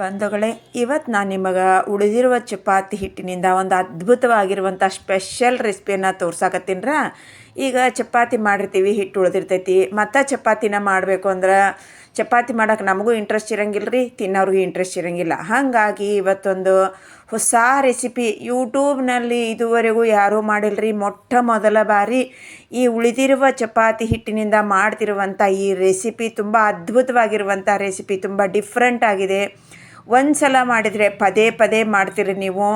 ಬಂಧುಗಳೇ ಇವತ್ತು ನಾನು ನಿಮಗೆ ಉಳಿದಿರುವ ಚಪಾತಿ ಹಿಟ್ಟಿನಿಂದ ಒಂದು ಅದ್ಭುತವಾಗಿರುವಂಥ ಸ್ಪೆಷಲ್ ರೆಸಿಪಿಯನ್ನು ತೋರ್ಸಾಕತ್ತೀನ್ರ. ಈಗ ಚಪಾತಿ ಮಾಡಿರ್ತೀವಿ, ಹಿಟ್ಟು ಉಳಿದಿರ್ತೈತಿ. ಮತ್ತು ಚಪಾತಿನ ಮಾಡಬೇಕು ಅಂದ್ರೆ ಚಪಾತಿ ಮಾಡೋಕೆ ನಮಗೂ ಇಂಟ್ರೆಸ್ಟ್ ಇರಂಗಿಲ್ಲ ರೀ ತಿನ್ನೋರಿಗೂ ಇಂಟ್ರೆಸ್ಟ್ ಇರಂಗಿಲ್ಲ. ಹಾಗಾಗಿ ಇವತ್ತೊಂದು ಹೊಸ ರೆಸಿಪಿ ಯೂಟ್ಯೂಬ್ನಲ್ಲಿ ಇದುವರೆಗೂ ಯಾರೂ ಮಾಡಿಲ್ಲರಿ ಮೊಟ್ಟ ಮೊದಲ ಬಾರಿ ಈ ಉಳಿದಿರುವ ಚಪಾತಿ ಹಿಟ್ಟಿನಿಂದ ಮಾಡ್ತಿರುವಂಥ ಈ ರೆಸಿಪಿ ತುಂಬ ಅದ್ಭುತವಾಗಿರುವಂಥ ರೆಸಿಪಿ ತುಂಬ ಡಿಫ್ರೆಂಟ್ ಆಗಿದೆ. ಒಂದು ಸಲ ಮಾಡಿದರೆ ಪದೇ ಪದೇ ಮಾಡ್ತೀರಿ ನೀವು.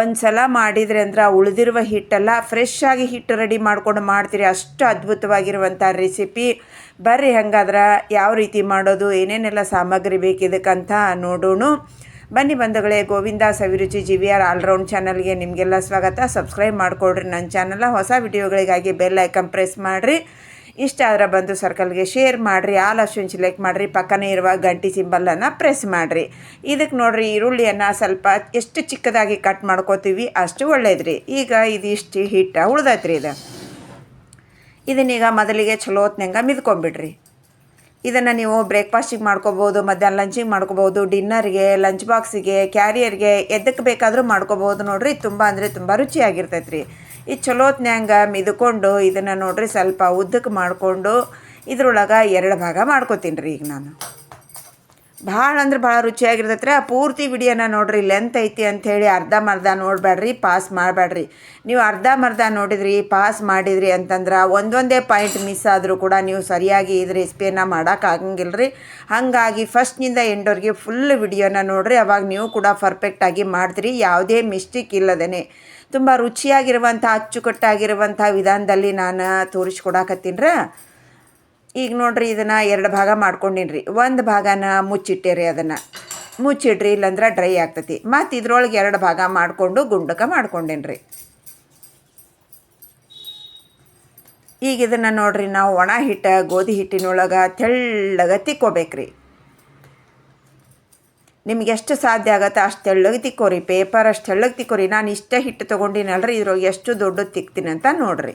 ಒಂದು ಸಲ ಮಾಡಿದರೆ ಅಂದ್ರೆ ಉಳಿದಿರುವ ಹಿಟ್ಟೆಲ್ಲ ಫ್ರೆಶ್ ಆಗಿ ಹಿಟ್ಟು ರೆಡಿ ಮಾಡ್ಕೊಂಡು ಮಾಡ್ತೀರಿ. ಅಷ್ಟು ಅದ್ಭುತವಾಗಿರುವಂಥ ರೆಸಿಪಿ ಬರ್ರಿ ಹಂಗಾದ್ರೆ ಯಾವ ರೀತಿ ಮಾಡೋದು, ಏನೇನೆಲ್ಲ ಸಾಮಗ್ರಿ ಬೇಕಿದಕ್ಕಂತ ನೋಡೋಣ. ಬನ್ನಿ ಬಂಧುಗಳೇ, Govinda Saviruchi G V R all round ಚಾನಲ್ಗೆ ನಿಮಗೆಲ್ಲ ಸ್ವಾಗತ. ಸಬ್ಸ್ಕ್ರೈಬ್ ಮಾಡಿಕೊಡ್ರಿ ನನ್ನ ಚಾನಲ ಹೊಸ ವಿಡಿಯೋಗಳಿಗಾಗಿ ಬೆಲ್ ಐಕನ್ ಪ್ರೆಸ್ ಮಾಡಿರಿ. ಇಷ್ಟ ಆದ್ರೆ ಬಂದು ಸರ್ಕಲ್ಗೆ ಶೇರ್ ಮಾಡಿರಿ ಆಲ್ ಆಪ್ಷನ್ ಸೆಲೆಕ್ಟ್ ಮಾಡಿರಿ, ಪಕ್ಕನೇ ಇರುವ ಗಂಟಿ ಸಿಂಬಲನ್ನು ಪ್ರೆಸ್ ಮಾಡಿರಿ. ಇದಕ್ಕೆ ನೋಡಿರಿ ಈರುಳ್ಳಿಯನ್ನು ಸ್ವಲ್ಪ ಎಷ್ಟು ಚಿಕ್ಕದಾಗಿ ಕಟ್ ಮಾಡ್ಕೋತೀವಿ ಅಷ್ಟು ಒಳ್ಳೇದ್ರಿ. ಈಗ ಇದಿಷ್ಟು ಹಿಟ್ಟು ಉಳ್ದೈತ್ರಿ ಇದು. ಇದನ್ನೀಗ ಮೊದಲಿಗೆ ಚಲೋ ಹೊತ್ನಂಗೆ ಮಿದ್ಕೊಂಬಿಡ್ರಿ. ಇದನ್ನು ನೀವು ಬ್ರೇಕ್ಫಾಸ್ಟಿಗೆ ಮಾಡ್ಕೋಬೋದು, ಮಧ್ಯಾಹ್ನ ಲಂಚಿಗೆ ಮಾಡ್ಕೋಬೋದು ಡಿನ್ನರ್ಗೆ ಲಂಚ್ ಬಾಕ್ಸಿಗೆ ಕ್ಯಾರಿಯರ್ಗೆ ಎದಕ್ಕೆ ಬೇಕಾದರೂ ಮಾಡ್ಕೋಬೋದು ನೋಡಿರಿ. ತುಂಬ ಅಂದರೆ ತುಂಬ ರುಚಿಯಾಗಿರ್ತೈತೆ ರೀ ಇದು ಚಲೋತ್ನ್ಯಾಂಗ ಮಿದುಕೊಂಡು ಇದನ್ನು ನೋಡ್ರಿ ಸ್ವಲ್ಪ ಉದ್ದಕ್ಕೆ ಮಾಡಿಕೊಂಡು ಇದ್ರೊಳಗೆ ಎರಡು ಭಾಗ ಮಾಡ್ಕೋತೀನಿ ರೀ ಈಗ ನಾನು. ಭಾಳ ಅಂದ್ರೆ ಭಾಳ ರುಚಿಯಾಗಿರ್ತೈತ್ರಿ. ಆ ಪೂರ್ತಿ ವಿಡಿಯೋನ ನೋಡ್ರಿ ಲೆಂತ್ ಐತಿ ಅಂಥೇಳಿ ಮರ್ಧ ನೋಡಬೇಡ್ರಿ ಪಾಸ್ ಮಾಡಬೇಡ್ರಿ ನೀವು ಅರ್ಧಂಬರ್ಧ ನೋಡಿದ್ರಿ ಪಾಸ್ ಮಾಡಿದ್ರಿ ಅಂತಂದ್ರೆ ಒಂದೊಂದೇ ಪಾಯಿಂಟ್ ಮಿಸ್ ಆದರೂ ಕೂಡ ನೀವು ಸರಿಯಾಗಿ ಇದು ರೆಸಿಪಿಯನ್ನು ಮಾಡೋಕ್ಕಾಗಂಗಿಲ್ಲ ರೀ ಹಾಗಾಗಿ ಫಸ್ಟ್ನಿಂದ ಎಂಡೋರ್ಗೆ ಫುಲ್ ವಿಡಿಯೋನ ನೋಡ್ರಿ. ಅವಾಗ ನೀವು ಕೂಡ ಪರ್ಫೆಕ್ಟಾಗಿ ಮಾಡಿದ್ರಿ ಯಾವುದೇ ಮಿಸ್ಟೇಕ್ ಇಲ್ಲದೇ ತುಂಬ ರುಚಿಯಾಗಿರುವಂಥ ಅಚ್ಚುಕಟ್ಟಾಗಿರುವಂಥ ವಿಧಾನದಲ್ಲಿ ನಾನು ತೋರಿಸ್ಕೊಡಕತ್ತೀನಿ ರೀ ಈಗ ನೋಡ್ರಿ, ಇದನ್ನು ಎರಡು ಭಾಗ ಮಾಡ್ಕೊಂಡಿನ್ರಿ. ಒಂದು ಭಾಗನ ಮುಚ್ಚಿಟ್ಟೇರಿ ಅದನ್ನು. ಮುಚ್ಚಿಡ್ರಿ, ಇಲ್ಲಂದ್ರೆ ಡ್ರೈ ಆಗ್ತತಿ. ಮತ್ತು ಇದ್ರೊಳಗೆ ಎರಡು ಭಾಗ ಮಾಡಿಕೊಂಡು ಗುಂಡಕ ಮಾಡ್ಕೊಂಡಿನ್ರಿ. ಈಗ ಇದನ್ನು ನೋಡ್ರಿ, ನಾವು ಒಣ ಹಿಟ್ಟು, ಗೋಧಿ ಹಿಟ್ಟಿನೊಳಗೆ ತೆಳ್ಳಗೆ ತಿಕ್ಕೋಬೇಕ್ರಿ. ನಿಮ್ಗೆ ಎಷ್ಟು ಸಾಧ್ಯ ಆಗತ್ತೆ ಅಷ್ಟು ತೆಳ್ಳಗೆ ತಿಕ್ಕೋರಿ ಪೇಪರ್ ಅಷ್ಟು ತೆಳ್ಳಗೆ ತಿಕ್ಕೋರಿ. ನಾನು ಇಷ್ಟೇ ಹಿಟ್ಟು ತೊಗೊಂಡಿನಲ್ರಿ, ಇದ್ರೊಳಗೆ ಎಷ್ಟು ದೊಡ್ಡದು ತಿಕ್ತೀನಿ ಅಂತ ನೋಡ್ರಿ.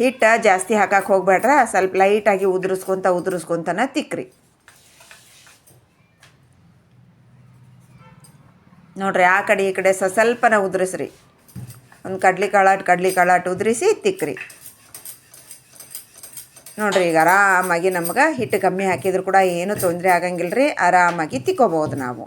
ಹಿಟ್ಟು ಜಾಸ್ತಿ ಹಾಕಕ್ಕೆ ಹೋಗ್ಬೇಡ್ರ, ಸ್ವಲ್ಪ ಲೈಟಾಗಿ ಉದುರಿಸ್ಕೊತ ಉದುರಿಸ್ಕೊತನ ತಿಕ್ಕ್ರಿ ನೋಡ್ರಿ, ಆ ಕಡೆ ಈ ಕಡೆ ಸ, ಸ್ವಲ್ಪನ ಉದುರಿಸ್ರಿ. ಒಂದು ಕಡ್ಲಿ ಕಾಳಾಟ್ ಕಡ್ಲಿ ಕಾಳಾಟ್ ಉದುರಿಸಿ ತಿಕ್ಕ್ರಿ ನೋಡ್ರಿ, ಈಗ ಆರಾಮಾಗಿ ನಮ್ಗೆ ಹಿಟ್ಟು ಕಮ್ಮಿ ಹಾಕಿದ್ರು ಕೂಡ ಏನು ತೊಂದರೆ ಆಗಂಗಿಲ್ಲ ರೀ ಆರಾಮಾಗಿ ತಿಕ್ಕೋಬೋದು ನಾವು.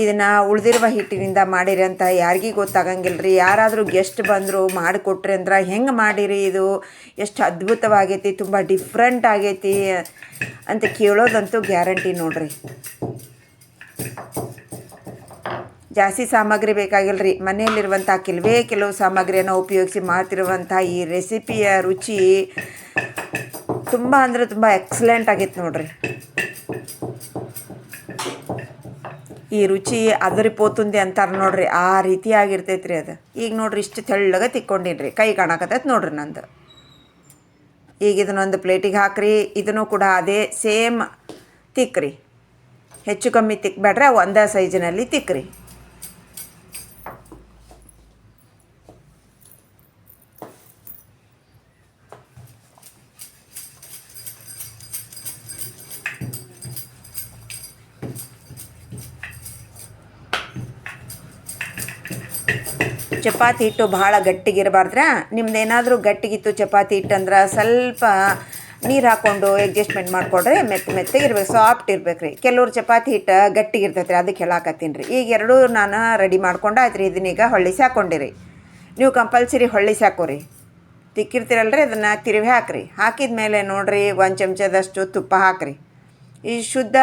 ಇದನ್ನು ಉಳಿದಿರುವ ಹಿಟ್ಟಿನಿಂದ ಮಾಡಿರಿ ಅಂತ ಯಾರಿಗೂ ಗೊತ್ತಾಗಂಗಿಲ್ಲ ರೀ ಯಾರಾದರೂ ಗೆಸ್ಟ್ ಬಂದರು ಮಾಡಿಕೊಟ್ರಿ ಅಂದ್ರೆ ಹೆಂಗೆ ಮಾಡಿರಿ ಇದು? ಎಷ್ಟು ಅದ್ಭುತವಾಗೈತಿ, ತುಂಬ ಡಿಫ್ರೆಂಟ್ ಆಗೈತಿ ಅಂತ ಕೇಳೋದಂತೂ ಗ್ಯಾರಂಟಿ ನೋಡ್ರಿ. ಜಾಸ್ತಿ ಸಾಮಗ್ರಿ ಬೇಕಾಗಿಲ್ಲ ರೀ ಮನೆಯಲ್ಲಿರುವಂಥ ಕೆಲವೇ ಕೆಲವು ಸಾಮಗ್ರಿಯನ್ನು ಉಪಯೋಗಿಸಿ ಮಾಡ್ತಿರುವಂಥ ಈ ರೆಸಿಪಿಯ ರುಚಿ ತುಂಬ ಅಂದರೆ ತುಂಬ ಎಕ್ಸಲೆಂಟ್ ಆಗಿತ್ತು ನೋಡ್ರಿ. ಈ ರುಚಿ ಅದರಿ ಪೋತುಂದಿ ಅಂತಾರೆ ನೋಡ್ರಿ. ಆ ರೀತಿಯಾಗಿರ್ತೈತೆ ರೀ ಅದು. ಈಗ ನೋಡ್ರಿ ಇಷ್ಟು ತೆಳ್ಳಗೆ ತಿಕ್ಕೊಂಡಿನ್ರಿ. ಕೈ ಕಾಣಕತ್ತೈತೆ ನೋಡ್ರಿ ನಂದು. ಈಗ ಇದನ್ನೊಂದು ಪ್ಲೇಟಿಗೆ ಹಾಕ್ರಿ. ಇದನ್ನು ಕೂಡ ಅದೇ ಸೇಮ್ ತಿಕ್ಕ್ರಿ ಹೆಚ್ಚು ಕಮ್ಮಿ ತಿಕ್ಬೇಡ್ರೆ. ಒಂದೇ ಸೈಜಿನಲ್ಲಿ ತಿಕ್ಕ್ರಿ ಚಪಾತಿ ಹಿಟ್ಟು ಭಾಳ ಗಟ್ಟಿಗಿರಬಾರ್ದ್ರ ನಿಮ್ದು ಏನಾದರೂ ಗಟ್ಟಿಗಿತ್ತು ಚಪಾತಿ ಹಿಟ್ಟಂದ್ರೆ ಸ್ವಲ್ಪ ನೀರು ಹಾಕ್ಕೊಂಡು ಅಡ್ಜಸ್ಟ್ಮೆಂಟ್ ಮಾಡಿಕೊಡ್ರಿ ಮೆತ್ತ ಮೆತ್ತಗಿರ್ಬೇಕು ಸಾಫ್ಟ್ ಇರ್ಬೇಕು ರೀ ಕೆಲವ್ರು ಚಪಾತಿ ಹಿಟ್ಟು ಗಟ್ಟಿಗಿರ್ತೈತೆ ರೀ ಅದಕ್ಕೆ ಹೇಳಾಕತ್ತೀನಿ ರೀ. ಈಗ ಎರಡೂ ನಾನು ರೆಡಿ ಮಾಡ್ಕೊಂಡು ಆಯ್ತು ರೀ ಇದನ್ನೀಗ ಹೊಳ್ಳಿಸಿ ಹಾಕ್ಕೊಂಡಿರಿ ನೀವು ಕಂಪಲ್ಸರಿ ಹೊಳ್ಳಿಸಿ ಹಾಕೋರಿ ತಿಕ್ಕಿರ್ತೀರಲ್ರಿ, ಅದನ್ನು ತಿರುವಿ ಹಾಕ್ರಿ. ಹಾಕಿದ ಮೇಲೆ ನೋಡಿರಿ, ಒಂದು ಚಮಚದಷ್ಟು ತುಪ್ಪ ಹಾಕ್ರಿ. ಈ ಶುದ್ಧ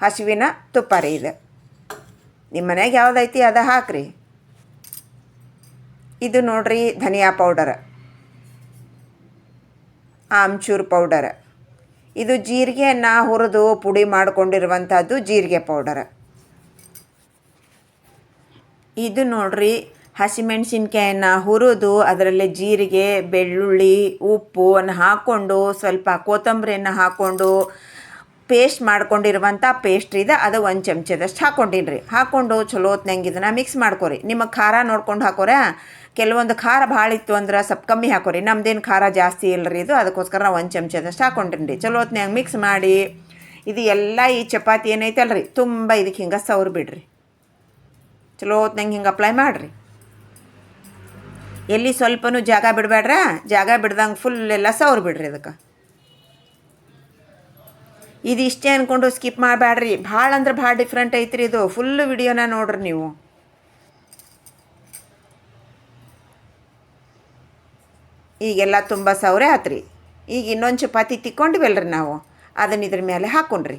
ಹಸುವಿನ ತುಪ್ಪ ರೀ ಇದು. ನಿಮ್ಮ ಮನೆಗೆ ಯಾವುದೈತಿ ಅದು ಹಾಕ್ರಿ. ಇದು ನೋಡ್ರಿ ಧನಿಯಾ ಪೌಡರ್ ಆಮ್ಚೂರ್ ಪೌಡರ್ ಇದು ಜೀರಿಗೆಯನ್ನು ಹುರಿದು ಪುಡಿ ಮಾಡಿಕೊಂಡಿರುವಂಥದ್ದು ಜೀರಿಗೆ ಪೌಡರ್ ಇದು ನೋಡ್ರಿ ಹಸಿಮೆಣಸಿನ್ಕಾಯನ್ನು ಹುರಿದು ಅದರಲ್ಲಿ ಜೀರಿಗೆ, ಬೆಳ್ಳುಳ್ಳಿ, ಉಪ್ಪು ಅನ್ನು ಹಾಕ್ಕೊಂಡು ಸ್ವಲ್ಪ ಕೊತ್ತಂಬರಿಯನ್ನು ಹಾಕ್ಕೊಂಡು ಪೇಸ್ಟ್ ಮಾಡ್ಕೊಂಡಿರುವಂಥ ಪೇಸ್ಟ್ ಇದೆ. ಅದು ಒಂದು ಚಮಚದಷ್ಟು ಹಾಕ್ಕೊಂಡಿನ್ರಿ ಹಾಕ್ಕೊಂಡು ಚಲೋ ಹೊತ್ನಂಗೆ ಇದನ್ನು ಮಿಕ್ಸ್ ಮಾಡ್ಕೊರಿ. ನಿಮಗೆ ಖಾರ ನೋಡ್ಕೊಂಡು ಹಾಕೋರೆ? ಕೆಲವೊಂದು ಖಾರ ಭಾಳ ಇತ್ತು ಅಂದ್ರೆ ಸ್ವಲ್ಪ ಕಮ್ಮಿ ಹಾಕೋರಿ. ನಮ್ದೇನು ಖಾರ ಜಾಸ್ತಿ ಇಲ್ಲ ರೀ ಇದು, ಅದಕ್ಕೋಸ್ಕರ ನಾವು ಒಂದು ಚಮಚದಷ್ಟು ಹಾಕೊಂಡ್ರಿ ರೀ ಚಲೋ ಹೊತ್ನ್ಯಾಗ ಮಿಕ್ಸ್ ಮಾಡಿ, ಇದು ಎಲ್ಲ ಈ ಚಪಾತಿ ಏನೈತಲ್ಲ ರೀ ತುಂಬ ಇದಕ್ಕೆ ಹಿಂಗೆ ಸವ್ರು ಬಿಡ್ರಿ. ಚಲೋ ಹೊತ್ನಂಗೆ ಹಿಂಗೆ ಅಪ್ಲೈ ಮಾಡಿರಿ. ಎಲ್ಲಿ ಸ್ವಲ್ಪನೂ ಜಾಗ ಬಿಡಬೇಡ್ರ ಜಾಗ ಬಿಡ್ದಂಗೆ ಫುಲ್ ಎಲ್ಲ ಸವ್ರು ಬಿಡ್ರಿ ಅದಕ್ಕೆ ಇದು ಇಷ್ಟೇ ಅಂದ್ಕೊಂಡು ಸ್ಕಿಪ್ ಮಾಡಬೇಡ್ರಿ ಭಾಳ ಅಂದ್ರೆ ಭಾಳ ಡಿಫ್ರೆಂಟ್ ಐತ್ರಿ ಇದು. ಫುಲ್ ವಿಡಿಯೋನ ನೋಡ್ರಿ ನೀವು. ಈಗೆಲ್ಲ ತುಂಬ ಸೌರೆ ಆತ್ರಿ. ಈಗ ಇನ್ನೊಂದು ಚಪಾತಿ ತಿಕ್ಕೊಂಡಿವಲ್ರಿ ನಾವು. ಅದನ್ನ ಇದ್ರ ಮೇಲೆ ಹಾಕೊಂಡ್ರಿ.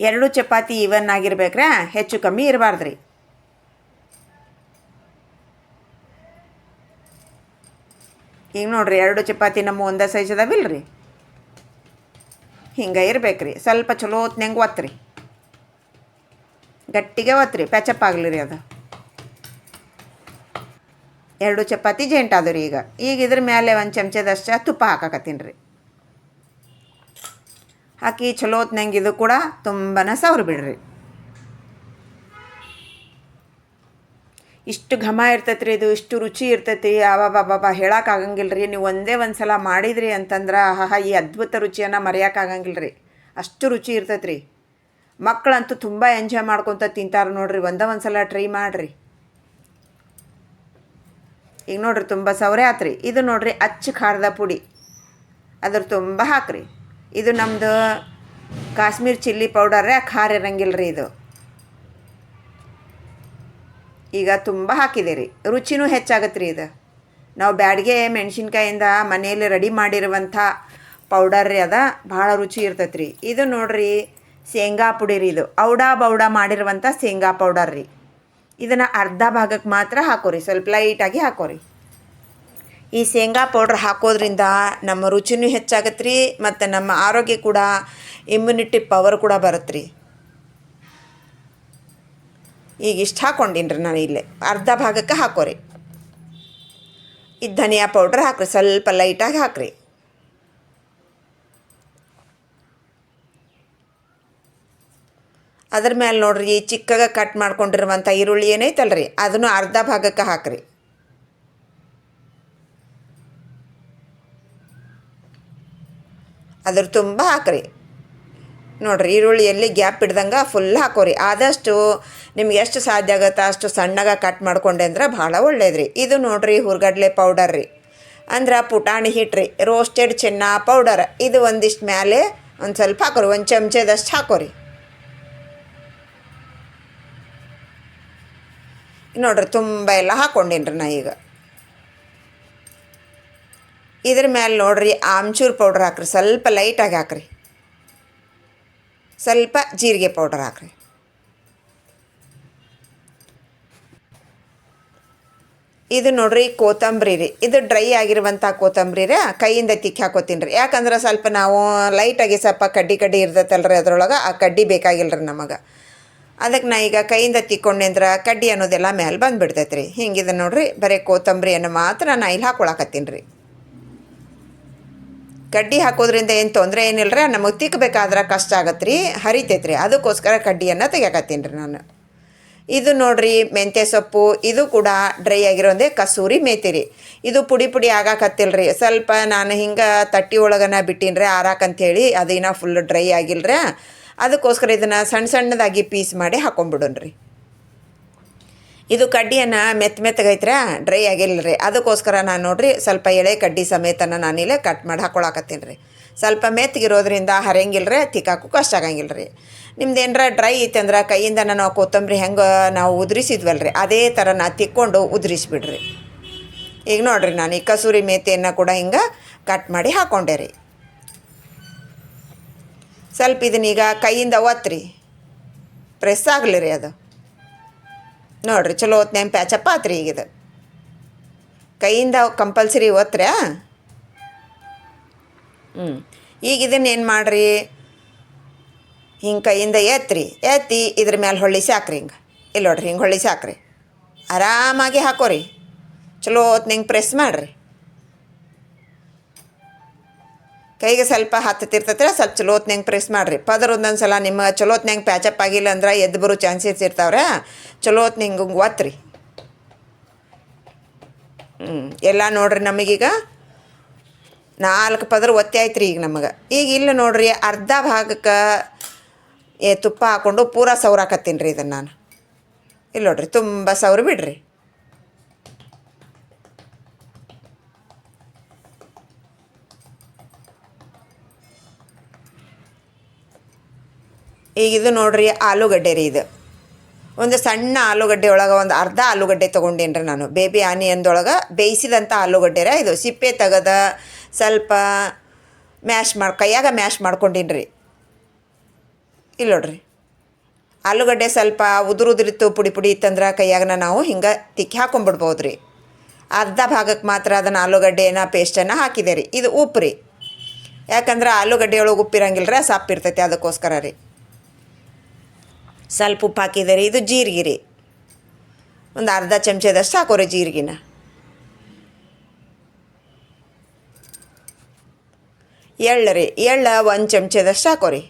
ಎರಡು ಚಪಾತಿ ಇವನ್ ಆಗಿರ್ಬೇಕ್ರಾ ಹೆಚ್ಚು ಕಮ್ಮಿ ಇರಬಾರ್ದ್ರಿ. ಈಗ ನೋಡ್ರಿ ಎರಡು ಚಪಾತಿ ನಮ್ಮ ಒಂದೇ ಸೈಜ್ ಅದಾವಿಲ್ರಿ ಹಿಂಗೆ ಇರ್ಬೇಕ್ರಿ. ಸ್ವಲ್ಪ ಚಲೋ ಹೊತ್ನಂಗೆ ಒತ್ರಿ. ಗಟ್ಟಿಗೆ ಒತ್ರಿ. ಪ್ಯಾಚಪ್ ಆಗಲಿ ರೀ ಅದು. ಎರಡು ಚಪಾತಿ ಜೇಂಟ್ ಅದು ರೀ ಈಗ. ಈಗ ಇದ್ರ ಮೇಲೆ ಒಂದು ಚಮಚದಷ್ಟು ತುಪ್ಪ ಹಾಕಾಕತ್ತೀನಿ ರೀ. ಹಾಕಿ ಚಲೋ ಹೊತ್ನಂಗೆ ಇದು ಕೂಡ ತುಂಬಾ ಸವ್ರು ಬಿಡ್ರಿ. ಇಷ್ಟು ಘಮ ಇರ್ತೈತೆ ಇದು, ಇಷ್ಟು ರುಚಿ ಇರ್ತೈತಿ. ಅವಾಬಾಬಾಬಾ ಹೇಳೋಕ್ಕಾಗಂಗಿಲ್ಲ ರೀ ನೀವು ಒಂದೇ ಒಂದು ಸಲ ಮಾಡಿದ್ರಿ ಅಂತಂದ್ರೆ ಆಹಾ ಈ ಅದ್ಭುತ ರುಚಿಯನ್ನು ಮರೆಯೋಕ್ಕಾಗಂಗಿಲ್ಲ ರೀ ಅಷ್ಟು ರುಚಿ ಇರ್ತೈತೆ ಮಕ್ಕಳಂತೂ ತುಂಬ ಎಂಜಾಯ್ ಮಾಡ್ಕೊತ ತಿಂತಾರೆ ನೋಡ್ರಿ. ಒಂದೇ ಒಂದು ಸಲ ಟ್ರೈ ಮಾಡಿರಿ. ಈಗ ನೋಡ್ರಿ ತುಂಬ ಸವರೆ ಆತ್ರಿ. ಇದು ನೋಡ್ರಿ ಅಚ್ಚ ಖಾರದ ಪುಡಿ. ಅದ್ರ ತುಂಬ ಹಾಕ್ರಿ. ಇದು ನಮ್ಮದು ಕಾಶ್ಮೀರ್ ಚಿಲ್ಲಿ ಪೌಡರೇ ಖಾರ ಇರಂಗಿಲ್ಲ ರೀ ಇದು. ಈಗ ತುಂಬ ಹಾಕಿದೆ ರೀ. ರುಚಿನೂ ಹೆಚ್ಚಾಗತ್ತೆ ರೀ ಇದು. ನಾವು ಬ್ಯಾಡಿಗೆ ಮೆಣಸಿನ್ಕಾಯಿಂದ ಮನೆಯಲ್ಲಿ ರೆಡಿ ಮಾಡಿರುವಂಥ ಪೌಡರ್ ರೀ ಅದ, ಭಾಳ ರುಚಿ ಇರ್ತೈತೆ ಇದು ನೋಡ್ರಿ ಶೇಂಗಾ ಪುಡಿ ರೀ ಇದು. ಔಡಾ ಬೌಡ ಮಾಡಿರುವಂಥ ಶೇಂಗಾ ಪೌಡರ್ ರೀ. ಇದನ್ನು ಅರ್ಧ ಭಾಗಕ್ಕೆ ಮಾತ್ರ ಹಾಕೋರಿ. ಸ್ವಲ್ಪ ಲೈಟಾಗಿ ಹಾಕೋರಿ. ಈ ಶೇಂಗಾ ಪೌಡ್ರ್ ಹಾಕೋದ್ರಿಂದ ನಮ್ಮ ರುಚಿನೂ ಹೆಚ್ಚಾಗತ್ತೆ ರೀ ಮತ್ತು ನಮ್ಮ ಆರೋಗ್ಯ ಕೂಡ ಇಮ್ಯುನಿಟಿ ಪವರ್ ಕೂಡ ಬರುತ್ತೆ ರೀ ಈಗ ಇಷ್ಟು ಹಾಕೊಂಡಿನ್ರಿ ನಾನು ಇಲ್ಲೇ. ಅರ್ಧ ಭಾಗಕ್ಕೆ ಹಾಕೋರಿ. ಇದು ಧನಿಯಾ ಪೌಡ್ರ್ ಹಾಕ್ರಿ. ಸ್ವಲ್ಪ ಲೈಟಾಗಿ ಹಾಕ್ರಿ. ಅದ್ರ ಮೇಲೆ ನೋಡ್ರಿ, ಈ ಚಿಕ್ಕಗೆ ಕಟ್ ಮಾಡ್ಕೊಂಡಿರುವಂಥ ಈರುಳ್ಳಿ ಏನೈತಲ್ಲ ರೀ ಅದನ್ನು ಅರ್ಧ ಭಾಗಕ್ಕೆ ಹಾಕ್ರಿ. ಅದ್ರ ತುಂಬ ಹಾಕ್ರಿ. ನೋಡ್ರಿ ಈರುಳ್ಳಿಯಲ್ಲಿ ಗ್ಯಾಪ್ ಇಡ್ದಂಗೆ ಫುಲ್ ಹಾಕೋರಿ. ಆದಷ್ಟು ನಿಮ್ಗೆ ಎಷ್ಟು ಸಾಧ್ಯ ಆಗುತ್ತೋ ಅಷ್ಟು ಸಣ್ಣಗೆ ಕಟ್ ಮಾಡ್ಕೊಂಡೆ ಅಂದ್ರೆ ಭಾಳ ಒಳ್ಳೇದು ರೀ ಇದು ನೋಡ್ರಿ ಹುರ್ಗಡ್ಲೆ ಪೌಡರ್ ರೀ. ಅಂದ್ರೆ ಪುಟಾಣಿ ಹಿಟ್ಟು ರೀ. ರೋಸ್ಟೆಡ್ ಚೆನ್ನ ಪೌಡರ್ ಇದು ಒಂದಿಷ್ಟು ಮೇಲೆ ಒಂದು ಸ್ವಲ್ಪ ಹಾಕೋರಿ, ಒಂದು ಚಮಚದಷ್ಟು ಹಾಕೋರಿ. ನೋಡ್ರಿ, ತುಂಬ ಎಲ್ಲ ಹಾಕ್ಕೊಂಡಿನ್ರಿ ನಾ ಈಗ. ಇದ್ರ ಮೇಲೆ ನೋಡ್ರಿ, ಆಮ್ಚೂರ್ ಪೌಡ್ರ್ ಹಾಕ್ರಿ, ಸ್ವಲ್ಪ ಲೈಟಾಗಿ ಹಾಕ್ರಿ. ಸ್ವಲ್ಪ ಜೀರಿಗೆ ಪೌಡರ್ ಹಾಕ್ರಿ. ಇದು ನೋಡ್ರಿ ಕೋತಂಬರಿ ರೀ, ಇದು ಡ್ರೈ ಆಗಿರುವಂಥ ಕೋತಂಬರಿ ರೀ, ಕೈಯಿಂದ ತಿಕ್ಕಿ ಹಾಕೋತೀನಿ ರೀ ಯಾಕಂದ್ರೆ ಸ್ವಲ್ಪ ನಾವು ಲೈಟಾಗಿ ಸ್ವಲ್ಪ ಕಡ್ಡಿ ಕಡ್ಡಿ ಇರ್ತೈತಲ್ಲ ರೀ ಅದರೊಳಗೆ, ಆ ಕಡ್ಡಿ ಬೇಕಾಗಿಲ್ಲ ರೀ ನಮಗೆ. ಅದಕ್ಕೆ ನಾ ಈಗ ಕೈಯಿಂದ ತಿಕ್ಕೊಂಡೆಂದ್ರೆ ಕಡ್ಡಿ ಅನ್ನೋದೆಲ್ಲ ಮೇಲೆ ಬಂದುಬಿಡ್ತೈತೆ ರೀ ಹಿಂಗಿದೆ ನೋಡ್ರಿ, ಬರೀ ಕೋತಂಬರಿಯನ್ನು ಮಾತ್ರ ನಾ ಇಲ್ಲಿ ಹಾಕೊಳಕತ್ತೀನಿ ರೀ. ಕಡ್ಡಿ ಹಾಕೋದ್ರಿಂದ ಏನು ತೊಂದರೆ ಏನಿಲ್ಲ ರೀ ನಮಗೆ ತಿಕ್ಕಬೇಕಾದ್ರೆ ಕಷ್ಟ ಆಗತ್ತೆ ರೀ ಹರಿತೈತೆ ರೀ ಅದಕ್ಕೋಸ್ಕರ ಕಡ್ಡಿಯನ್ನು ತೆಗಿಯಕತ್ತೀನಿ ರೀ ನಾನು. ಇದು ನೋಡ್ರಿ, ಮೆಂತ್ಯ ಸೊಪ್ಪು, ಇದು ಕೂಡ ಡ್ರೈ ಆಗಿರೋದೇ ಕಸೂರಿ ಮೇತಿ ರೀ. ಇದು ಪುಡಿ ಪುಡಿ ಆಗಾಕತ್ತಿಲ್ಲ ರೀ ಸ್ವಲ್ಪ ನಾನು ಹಿಂಗೆ ತಟ್ಟಿ ಒಳಗನ ಬಿಟ್ಟಿನಿ ರೀ ಆರಾಕಂತೇಳಿ ಅದಿನ ಫುಲ್ ಡ್ರೈ ಆಗಿಲ್ಲ ರೀ ಅದಕ್ಕೋಸ್ಕರ ಇದನ್ನು ಸಣ್ಣ ಸಣ್ಣದಾಗಿ ಪೀಸ್ ಮಾಡಿ ಹಾಕೊಂಡ್ಬಿಡೋಣ ರೀ ಇದು ಕಡ್ಡಿಯನ್ನು ಮೆತ್ತ ಮೆತ್ತಗೈತ್ರ ಡ್ರೈ ಆಗಿಲ್ಲ ರೀ ಅದಕ್ಕೋಸ್ಕರ ನಾನು ನೋಡಿರಿ, ಸ್ವಲ್ಪ ಎಳೆ ಕಡ್ಡಿ ಸಮೇತನ ನಾನಿಲ್ಲೇ ಕಟ್ ಮಾಡಿ ಹಾಕೊಳಕತ್ತೀನಿ ರೀ ಸ್ವಲ್ಪ ಮೆತ್ತಗಿರೋದ್ರಿಂದ ರೀ ತಿಕ್ಕಾಕು ಕಷ್ಟ ಆಗಂಗಿಲ್ಲ ರೀ ನಿಮ್ದು ಏನಾರ ಡ್ರೈ ಐತಂದ್ರೆ ಕೈಯಿಂದ ನಾವು ಕೊತ್ತಂಬರಿ ಹೆಂಗೆ ನಾವು ಉದುರಿಸಿದ್ವಲ್ಲ ರೀ ಅದೇ ಥರ ನಾ ತಿಕ್ಕೊಂಡು ಉದುರಿಸ್ಬಿಡ್ರಿ. ಈಗ ನೋಡಿರಿ ನಾನು ಈ ಕಸೂರಿ ಮೇಥಿಯನ್ನು ಕೂಡ ಹಿಂಗೆ ಕಟ್ ಮಾಡಿ ಹಾಕ್ಕೊಂಡೆ ರೀ. ಸ್ವಲ್ಪ ಇದನ್ನೀಗ ಕೈಯಿಂದ ಒತ್ತಿರಿ ಪ್ರೆಸ್ ಆಗಲಿ ರೀ ಅದು. ನೋಡಿರಿ ಚಲೋ ಹೊತ್ನ್ಯಾಗ ಪ್ಯಾಚಪ್ಪ ಆತ್ರಿ ಈಗ ಇದು. ಕೈಯಿಂದ ಕಂಪಲ್ಸರಿ ಒತ್ರ್ಯಾ? ಹ್ಞೂ ಈಗ ಇದನ್ನ ಏನು ಮಾಡ್ರಿ? ಹಿಂಗೆ ಕೈಯಿಂದ ಎತ್ತಿರಿ ಎತ್ತಿ ಇದ್ರ ಮೇಲೆ ಹೊಳ್ಳಿ ಸಾಕ್ರಿ ಹಿಂಗೆ. ಇಲ್ಲ ನೋಡ್ರಿ ಹಿಂಗೆ ಹೊಳ್ಳಿಸಿ ಹಾಕ್ರಿ ಆರಾಮಾಗಿ ಹಾಕೋರಿ. ಚಲೋ ಹೊತ್ನಂಗೆ ಪ್ರೆಸ್ ಮಾಡಿರಿ. ಕೈಗೆ ಸ್ವಲ್ಪ ಹತ್ತತಿರ್ತೈತ್ರ ಸ್ವಲ್ಪ ಚಲೋತ್ನಂಗೆ ಪ್ರೆಸ್ ಮಾಡಿರಿ. ಪದರ ಒಂದೊಂದು ಸಲ ನಿಮ್ಮ ಚಲೋತ್ನಂಗೆ ಪ್ಯಾಚಪ್ ಆಗಿಲ್ಲ ಅಂದ್ರೆ ಎದ್ದು ಬರೋ ಚಾನ್ಸಸ್ ಇರ್ತಾವ್ರೆ ಚಲೋತ್ನಂಗೆ ಒತ್ರಿ. ಹ್ಞೂ ಎಲ್ಲ ನೋಡ್ರಿ ನಮಗೀಗ. ನಾಲ್ಕು ಪದರ ಒತ್ತಿ ಆಯ್ತು ರೀ ಈಗ ನಮಗೆ. ಈಗ ಇಲ್ಲ ನೋಡ್ರಿ, ಅರ್ಧ ಭಾಗಕ್ಕೆ ಏ ತುಪ್ಪ ಹಾಕ್ಕೊಂಡು ಪೂರ ಸೌರಾಕತ್ತೀನಿ ರೀ ಇದನ್ನು ನಾನು. ಇಲ್ಲ ನೋಡ್ರಿ, ತುಂಬ ಸೌರು ಬಿಡ್ರಿ. ಈಗ ಇದು ನೋಡ್ರಿ ಆಲೂಗಡ್ಡೆ ರೀ ಇದು. ಒಂದು ಸಣ್ಣ ಆಲೂಗಡ್ಡೆ ಒಳಗೆ ಒಂದು ಅರ್ಧ ಆಲೂಗಡ್ಡೆ ತೊಗೊಂಡೇನಿ ರೀ ನಾನು. ಬೇಬಿ ಆನಿಯನ್ದೊಳಗೆ ಬೇಯಿಸಿದಂಥ ಆಲೂಗಡ್ಡೆ ರೀ ಇದು. ಸಿಪ್ಪೆ ತೆಗೆದ ಸ್ವಲ್ಪ ಮ್ಯಾಶ್ ಮಾಡಿ, ಕೈಯಾಗ ಮ್ಯಾಶ್ ಮಾಡ್ಕೊಂಡೀನಿ ರೀ ಇಲ್ಲ ನೋಡ್ರಿ. ಆಲೂಗಡ್ಡೆ ಸ್ವಲ್ಪ ಉದುರು ಉದುರಿತ್ತು ಪುಡಿ ಪುಡಿ ಇತ್ತಂದ್ರೆ ಕೈಯಾಗನ ನಾವು ಹಿಂಗೆ ತಿಕ್ಕಿ ಹಾಕೊಂಡ್ಬಿಡ್ಬೋದು ರೀ ಅರ್ಧ ಭಾಗಕ್ಕೆ ಮಾತ್ರ ಅದನ್ನು ಆಲೂಗಡ್ಡೆನ, ಪೇಸ್ಟನ್ನು ಹಾಕಿದೆ ರೀ. ಇದು ಉಪ್ಪು ರೀ. ಯಾಕಂದ್ರೆ ಆಲೂಗಡ್ಡೆ ಒಳಗೆ ಉಪ್ಪಿರಂಗಿಲ್ಲ ರೀ ಸಪ್ಪಿರ್ತೈತಿ ಅದಕ್ಕೋಸ್ಕರ ರೀ. ಸ್ವಲ್ಪ ಉಪ್ಪು ಹಾಕಿದೆ ರೀ ಇದು ಜೀರಿಗೆ ರೀ ಒಂದು ಅರ್ಧ ಚಮಚದಷ್ಟು ಹಾಕೋರಿ ಜೀರಿಗೆನ. ಎಳ್ಳು ರೀ ಎಳ್ಳ ಒಂದು ಚಮಚದಷ್ಟು ಹಾಕೋರಿ.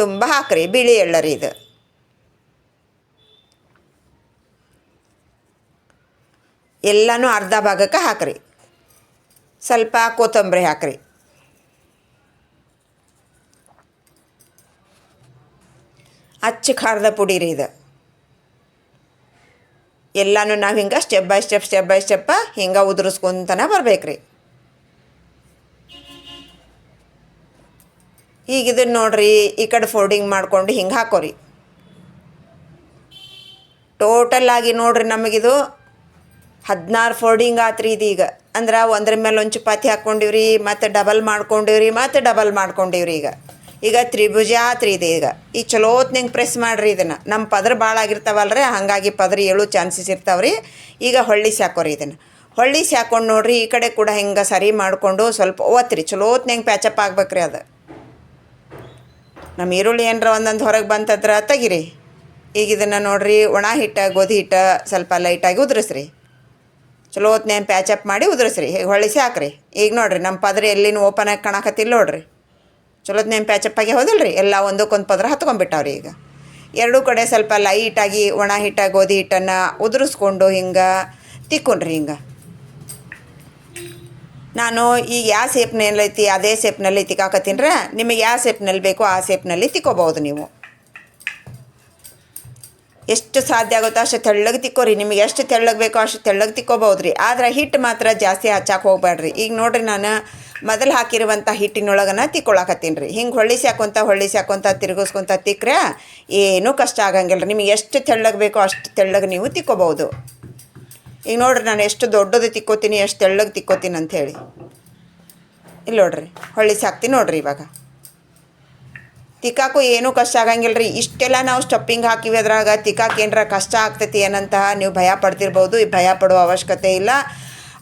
ತುಂಬ ಹಾಕ್ರಿ, ಬಿಳಿ ಎಳ್ಳರಿ ಇದು. ಎಲ್ಲನೂ ಅರ್ಧ ಭಾಗಕ್ಕೆ ಹಾಕ್ರಿ. ಸ್ವಲ್ಪ ಕೊತ್ತಂಬರಿ ಹಾಕ್ರಿ. ಅಚ್ಚ ಖಾರದ ಪುಡಿ ರೀ ಇದು. ಎಲ್ಲನೂ ನಾವು ಹಿಂಗೆ step by step step by ಸ್ಟೆಪ್ಪ ಹಿಂಗೆ ಉದುರಿಸ್ಕೊಂತನ ಬರ್ಬೇಕು ರೀ. ಈಗ ಇದನ್ನು ನೋಡ್ರಿ ಈ ಕಡೆ ಫೋಲ್ಡಿಂಗ್ ಮಾಡ್ಕೊಂಡು ಹಿಂಗೆ ಹಾಕೋರಿ. ಟೋಟಲ್ ಆಗಿ ನೋಡ್ರಿ ನಮಗಿದು ಹದಿನಾರು ಫೋಲ್ಡಿಂಗ್ ಆತ್ರಿ ಇದೀಗ ಅಂದ್ರೆ ಒಂದ್ರ ಮೇಲೆ ಒಂದು ಚಪಾತಿ ಹಾಕ್ಕೊಂಡಿವ್ರಿ ಮತ್ತು ಡಬಲ್ ಮಾಡ್ಕೊಂಡಿವ್ರಿ, ಮತ್ತು ಡಬಲ್ ಮಾಡ್ಕೊಂಡಿವ್ರಿ ಈಗ. ಈಗ ತ್ರಿಭುಜ ಆತ್ರಿ ಇದು ಈಗ. ಈ ಚಲೋತ್ನಂಗೆ ಪ್ರೆಸ್ ಮಾಡಿರಿ ಇದನ್ನು. ನಮ್ಮ ಪದ್ರ ಭಾಳ ಆಗಿರ್ತಾವಲ್ರಿ, ಹಾಗಾಗಿ ಪದ್ರ ಏಳು ಚಾನ್ಸಸ್ ಇರ್ತಾವ್ರಿ. ಈಗ ಹೊಳ್ಳಿ ಸಾಕೋರಿ ಇದನ್ನು. ಹೊಳ್ಳಿ ಸಾಕೊಂಡು ನೋಡ್ರಿ, ಈ ಕಡೆ ಕೂಡ ಹಿಂಗೆ ಸರಿ ಮಾಡಿಕೊಂಡು ಸ್ವಲ್ಪ ಒತ್ತಿರಿ ಚಲೋತ್ನಂಗೆ ಪ್ಯಾಚಪ್ ಆಗ್ಬೇಕ್ರಿ ಅದು. ನಮ್ಮ ಈರುಳ್ಳಿ ಏನರ ಒಂದೊಂದು ಹೊರಗೆ ಬಂತಂದ್ರೆ ತೆಗಿರಿ. ಈಗ ಇದನ್ನು ನೋಡ್ರಿ, ಒಣ ಹಿಟ್ಟು, ಗೋಧಿ ಹಿಟ್ಟು ಸ್ವಲ್ಪ ಲೈಟಾಗಿ ಉದುರಿಸ್ರಿ. ಚಲೋ ಹೊತ್ನ್ಯಾಗ ಪ್ಯಾಚಪ್ ಮಾಡಿ ಉದುರಿಸ್ರಿ. ಹೊಳಿಸಿ ಹಾಕ್ರಿ ಈಗ ನೋಡ್ರಿ ನಮ್ಮ ಪದ್ರ ಎಲ್ಲಿನೂ ಓಪನ್ ಆಗಿ ಕಾಣಕತ್ತಿಲ್ಲ ನೋಡ್ರಿ. ಚಲೋತ್ನೇನು ಪ್ಯಾಚಪ್ ಆಗಿ ಹೋದಲ್ರಿ? ಎಲ್ಲ ಒಂದಕ್ಕೊಂದು ಪದರ ಹತ್ಕೊಂಡ್ಬಿಟ್ಟಾವ್ರಿ ಈಗ. ಎರಡೂ ಕಡೆ ಸ್ವಲ್ಪ ಲೈಟಾಗಿ ಒಣ ಹಿಟ್ಟಾಗಿ ಗೋಧಿ ಹಿಟ್ಟನ್ನು ಉದುರಿಸ್ಕೊಂಡು ಹಿಂಗೆ ತಿಕ್ಕೊಂಡ್ರಿ ಹಿಂಗೆ. ನಾನು ಈಗ ಯಾವ ಸೇಪ್ನಲ್ಲಿ ಐತಿ ಅದೇ ಸೇಪ್ನಲ್ಲಿ ತಿಕ್ಕಾಕತ್ತೀನ್ರ? ನಿಮಗೆ ಯಾವ ಸೇಪ್ನಲ್ಲಿ ಬೇಕೋ ಆ ಸೇಪ್ನಲ್ಲಿ ತಿಕ್ಕೋಬೋದು ನೀವು. ಎಷ್ಟು ಸಾಧ್ಯ ಆಗುತ್ತೋ ಅಷ್ಟು ತೆಳ್ಳಗೆ ತಿಕ್ಕೋರಿ. ನಿಮಗೆ ಎಷ್ಟು ತೆಳ್ಳಗೆ ಬೇಕೋ ಅಷ್ಟು ತೆಳ್ಳಗೆ ತಿಕ್ಕೋಬೋದು ರೀ ಆದ್ರೆ ಹಿಟ್ಟು ಮಾತ್ರ ಜಾಸ್ತಿ ಹಚ್ಚಾಕೆ ಹೋಗ್ಬೇಡ್ರಿ ಈಗ ನೋಡ್ರಿ ನಾನು ಮೊದಲು ಹಾಕಿರುವಂಥ ಹಿಟ್ಟಿನೊಳಗನ ತಿಕ್ಕೊಳಕತ್ತೀನಿ ರೀ. ಹಿಂಗೆ ಹೊಳ್ಳಿಸಿ ಹಾಕೊಂತ ಹೊಳ್ಳಿಸಿ ಹಾಕೊಂತ ತಿರುಗಿಸ್ಕೊಂತ ತಿಕ್ಕ್ರೆ ಏನೂ ಕಷ್ಟ ಆಗಂಗಿಲ್ಲ ನಿಮಗೆ ಎಷ್ಟು ತೆಳ್ಳಗೆ ಬೇಕೋ ಅಷ್ಟು ತೆಳ್ಳಗೆ ನೀವು ತಿಕ್ಕೋಬೋದು ಈಗ ನೋಡ್ರಿ ನಾನು ಎಷ್ಟು ದೊಡ್ಡದು ತಿಕ್ಕೋತೀನಿ, ಎಷ್ಟು ತೆಳ್ಳಗೆ ತಿಕ್ಕೋತೀನಿ ಅಂಥೇಳಿ ಇಲ್ಲಿ ನೋಡ್ರಿ, ಹೊಳ್ಳಿಸಿ ಹಾಕ್ತೀನಿ ನೋಡ್ರಿ ಇವಾಗ. ತಿಕ್ಕಾಕು ಏನೂ ಕಷ್ಟ ಆಗಂಗಿಲ್ಲ ರೀ ಇಷ್ಟೆಲ್ಲ ನಾವು ಸ್ಟಪ್ಪಿಂಗ್ ಹಾಕಿವಿ ಅದ್ರಾಗ, ತಿಕ್ಕಾಕ ಏನರ ಕಷ್ಟ ಆಗ್ತೈತಿ ಏನಂತಹ ನೀವು ಭಯ ಪಡ್ತಿರ್ಬೋದು, ಈ ಭಯ ಪಡುವ ಅವಶ್ಯಕತೆ ಇಲ್ಲ.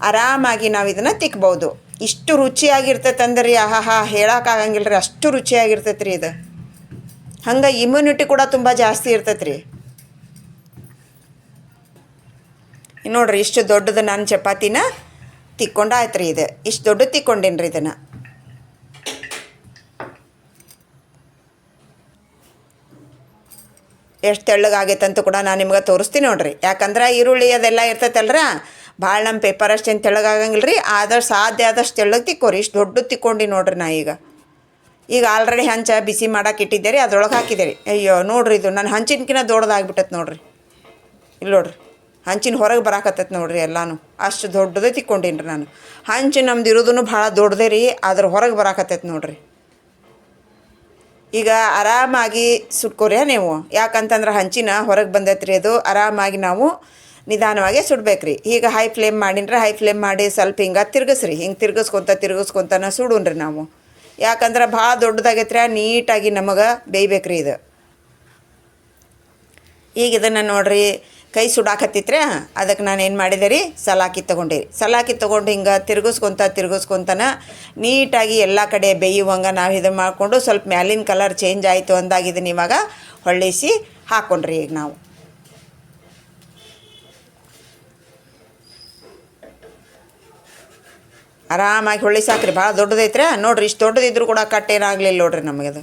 ಆರಾಮಾಗಿ ನಾವು ಇದನ್ನು ತಿಕ್ಬೋದು. ಇಷ್ಟು ರುಚಿಯಾಗಿರ್ತೈತೆ ಅಂದ್ರೆ ಆಹಾ ಹೇಳೋಕ್ಕಾಗಂಗಿಲ್ಲ ರೀ ಅಷ್ಟು ರುಚಿಯಾಗಿರ್ತೈತೆ ರೀ ಇದು. ಹಂಗೆ ಇಮ್ಯುನಿಟಿ ಕೂಡ ತುಂಬ ಜಾಸ್ತಿ ಇರ್ತೈತೆ ರೀ ನೋಡ್ರಿ, ಇಷ್ಟು ದೊಡ್ಡದು ನಾನು ಚಪಾತಿನ ತಿಕ್ಕೊಂಡಾಯ್ತು ರೀ ಇದು. ಇಷ್ಟು ದೊಡ್ಡ ತಿಕ್ಕೊಂಡೇನಿ ರೀ ಇದನ್ನು. ಎಷ್ಟು ತೆಳ್ಳಗಾಗೈತಂತೂ ಕೂಡ ನಾನು ನಿಮ್ಗೆ ತೋರಿಸ್ತೀನಿ ನೋಡ್ರಿ. ಯಾಕಂದ್ರೆ ಈರುಳ್ಳಿ ಅದೆಲ್ಲ ಇರ್ತೈತಲ್ರ? ಭಾಳ ನಮ್ಮ ಪೇಪರ್ ಅಷ್ಟೇನು ತೆಳಗಾಗಂಗಿಲ್ಲ ರೀ ಆದಷ್ಟು ಸಾಧ್ಯ ಆದಷ್ಟು ತೆಳ್ಳಗೆ ತಿಕ್ಕೋರಿ ಇಷ್ಟು ದೊಡ್ಡ ತಿಕ್ಕೊಂಡು ನೋಡ್ರಿ ನಾ ಈಗ. ಈಗ ಆಲ್ರೆಡಿ ಹಂಚ ಬಿಸಿ ಮಾಡಕ್ಕೆ ಇಟ್ಟಿದ್ದೆ ರೀ ಅದ್ರೊಳಗೆ ಹಾಕಿದೆ ರೀ ಅಯ್ಯೋ, ನೋಡ್ರಿ ಇದು ನನ್ನ ಹಂಚಿನಕಿನ ದೊಡ್ಡದಾಗ್ಬಿಟ್ಟೈತೆ ನೋಡ್ರಿ. ಇಲ್ಲಿ ನೋಡ್ರಿ, ಹಂಚಿನ ಹೊರಗೆ ಬರಾಕತ್ತೈತೆ ನೋಡ್ರಿ ಎಲ್ಲಾನು. ಅಷ್ಟು ದೊಡ್ಡದೇ ತಿಕ್ಕೊಂಡೀನಿ ರೀ ನಾನು. ಹಂಚು ನಮ್ದು ಇರೋದೂ ಭಾಳ ದೊಡ್ಡದೇ ರೀ ಅದ್ರ ಹೊರಗೆ ಬರಾಕತ್ತೈತೆ ನೋಡ್ರಿ. ಈಗ ಆರಾಮಾಗಿ ಸುಟ್ಕೋರಿ ನೀವು? ಯಾಕಂತಂದ್ರೆ ಹಂಚಿನ ಹೊರಗೆ ಬಂದೈತ್ರಿ ಅದು, ಆರಾಮಾಗಿ ನಾವು ನಿಧಾನವಾಗಿ ಸುಡ್ಬೇಕ್ರಿ. ಈಗ ಹೈ ಫ್ಲೇಮ್ ಮಾಡಿನ್ರೆ ಹೈ ಫ್ಲೇಮ್ ಮಾಡಿ ಸ್ವಲ್ಪ ಹಿಂಗೆ ತಿರ್ಗಿಸ್ರಿ. ಹಿಂಗೆ ತಿರ್ಗಿಸ್ಕೊತ ತಿರ್ಗಿಸ್ಕೊತಾನ ಸುಡೂನ್ರಿ ನಾವು. ಯಾಕಂದ್ರೆ ಭಾಳ ದೊಡ್ಡದಾಗೈತ್ರಿ ನೀಟಾಗಿ ನಮಗೆ ಬೇಯ್ಬೇಕ್ರಿ ಇದು. ಈಗ ಇದನ್ನು ನೋಡ್ರಿ, ಕೈ ಸುಡಾಕತ್ತಿತ್ರಿ ಅದಕ್ಕೆ ನಾನು ಏನು ಮಾಡಿದೆ ರೀ, ಸಲಾಕಿ ತೊಗೊಂಡೆ. ರೀ ಸಲಾಕಿ ತೊಗೊಂಡು ಹಿಂಗೆ ತಿರ್ಗಿಸ್ಕೊತ ತಿರ್ಗಿಸ್ಕೊತನ ನೀಟಾಗಿ ಎಲ್ಲ ಕಡೆ ಬೇಯುವಂಗೆ ನಾವು ಇದು ಮಾಡಿಕೊಂಡು ಸ್ವಲ್ಪ ಮ್ಯಾಲಿನ ಕಲರ್ ಚೇಂಜ್ ಆಯಿತು ಅಂದಾಗ ಇವಾಗ, ಹೊಳ್ಳಿಸಿ ಹಾಕ್ಕೊಂಡ್ರಿ ಈಗ ನಾವು. ಆರಾಮಾಗಿ ಹೊಳ್ಳಿ ಸಾಕ್ರಿ. ಭಾಳ ದೊಡ್ಡದೈತ್ರಿ ನೋಡ್ರಿ, ಇಷ್ಟು ದೊಡ್ಡದಿದ್ರು ಕೂಡ ಕಟ್ಟೇನಾಗಲಿಲ್ಲ ನೋಡ್ರಿ ನಮಗದು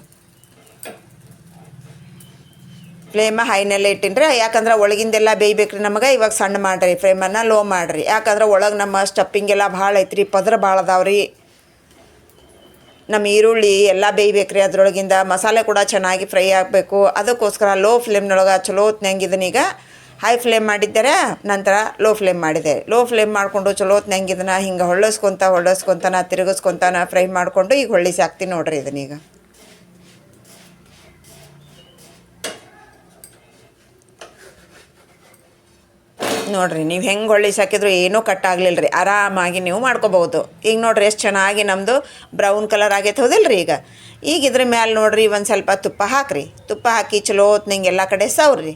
ಫ್ಲೇಮ ಹೈನಲ್ಲೇ ಇಟ್ಟಿನ್ರಿ. ಯಾಕಂದ್ರೆ ಒಳಗಿಂದೆಲ್ಲ ಬೇಯ್ಬೇಕ್ರಿ ನಮಗೆ. ಇವಾಗ ಸಣ್ಣ ಮಾಡಿರಿ ಫ್ಲೇಮನ್ನು ಲೋ ಮಾಡಿರಿ. ಯಾಕಂದ್ರೆ ಒಳಗೆ ನಮ್ಮ ಸ್ಟಪ್ಪಿಂಗ್ ಎಲ್ಲ ಭಾಳ ಐತ್ರಿ, ಪದ್ರ ಭಾಳ ಅದಾವ್ರಿ ನಮ್ಮ ಈರುಳ್ಳಿ ಎಲ್ಲ ಬೇಯ್ಬೇಕ್ರಿ ಅದರೊಳಗಿಂದ. ಮಸಾಲೆ ಕೂಡ ಚೆನ್ನಾಗಿ ಫ್ರೈ ಆಗಬೇಕು. ಅದಕ್ಕೋಸ್ಕರ ಲೋ ಫ್ಲೇಮ್ನೊಳಗೆ ಚಲೋ ಹೊತ್ನಂಗೆ ಇದನ್ನೀಗ ಹೈ ಫ್ಲೇಮ್ ಮಾಡಿದ್ದಾರೆ ನಂತರ ಲೋ ಫ್ಲೇಮ್ ಮಾಡಿದೆ. ಲೋ ಫ್ಲೇಮ್ ಮಾಡಿಕೊಂಡು ಚಲೋ ನಂಗೆ ಇದನ್ನ? ಹಿಂಗೆ ಹೊಳ್ಳಿಸ್ಕೊತ ಹೊಳ್ಳಿಸ್ಕೊತಾನ ನಾ ಫ್ರೈ ಮಾಡಿಕೊಂಡು ಈಗ ಹೊಳ್ಳಿಸಿ ಹಾಕ್ತೀನಿ ನೋಡ್ರಿ ಇದನ್ನೀಗ ನೋಡ್ರಿ, ನೀವು ಹೆಂಗೆ ಹೊಳ್ಳಿ ಸಾಕಿದ್ರು ಏನೂ ಕಟ್ ಆಗಲಿಲ್ಲ ರೀ ಆರಾಮಾಗಿ ನೀವು ಮಾಡ್ಕೋಬಹುದು. ಈಗ ನೋಡ್ರಿ ಎಷ್ಟು ಚೆನ್ನಾಗಿ ನಮ್ಮದು ಬ್ರೌನ್ ಕಲರ್ ಆಗೈತೆ ಹೌದಿಲ್ಲ ಈಗ? ಈಗ ಇದ್ರ ಮ್ಯಾಲೆ ನೋಡ್ರಿ ಒಂದು ಸ್ವಲ್ಪ ತುಪ್ಪ ಹಾಕ್ರಿ. ತುಪ್ಪ ಹಾಕಿ ಚಲೋ ನಿಂಗೆ ಎಲ್ಲ ಕಡೆ ಸವ್ರಿ.